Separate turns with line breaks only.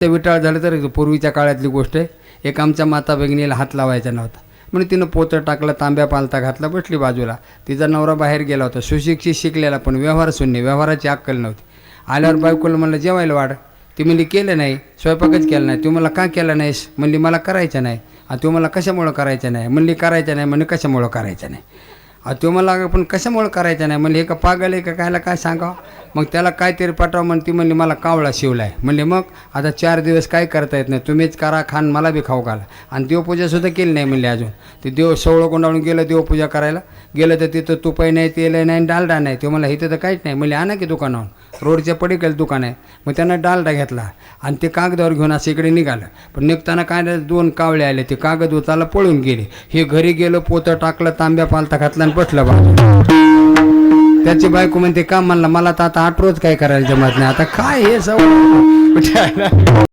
ते विटाळ झालं तर पूर्वीच्या काळातली गोष्ट आहे. एक आमच्या माता भगिनीला हात लावायचा नव्हता. म्हणून तिनं पोतं टाकलं तांब्या पालता घातला बसली बाजूला. तिचा नवरा बाहेर गेला होता. सुशिक्षित शिकलेला पण व्यवहार शून्य व्यवहाराची अक्कल नव्हती. आल्यावर बायकोला म्हणलं जेवायला वाढ. ती म्हणली केलं नाही. स्वयंपाकच केला नाही. तू मला का केलं नाहीस? म्हणली मला करायचं नाही. आणि तू मला कशामुळं करायचं नाही? म्हणली करायचं नाही म्हणजे कशामुळं करायचं नाही? तो मला पण कशामुळं करायचं नाही? म्हणले हे का पागल आहे का? कायला काय सांगावं? मग त्याला काहीतरी पाठवा म्हणते म्हणली मला कावळा शिवलाय. म्हणले मग आता चार दिवस काय करता येत नाही? तुम्हीच करा खान मला बी खाऊ घाला. आणि देवपूजासुद्धा केली नाही म्हणले अजून. ते देव सवळं कोंडाळून गेलं देवपूजा करायला. गेलं तर तिथं तुपाई नाही तेल नाही डालडा नाही. ते मला इथं तर काहीच नाही. म्हणले आणा की दुकानावर रोडच्या पडीकडे दुकान आहे. मग त्यानं डालडा घेतला. आणि ते कागदावर घेऊन असं इकडे निघालं. पण निघताना काय दोन कावळे आले. ते कागद उचाला पळून गेले. हे घरी गेलं पोतं टाकलं तांब्या पालता घातला आणि बसलं बा त्याची बायको म्हणते का म्हणला मला तर आता आठ रोज काय करायला जमत नाही. आता काय हे सवय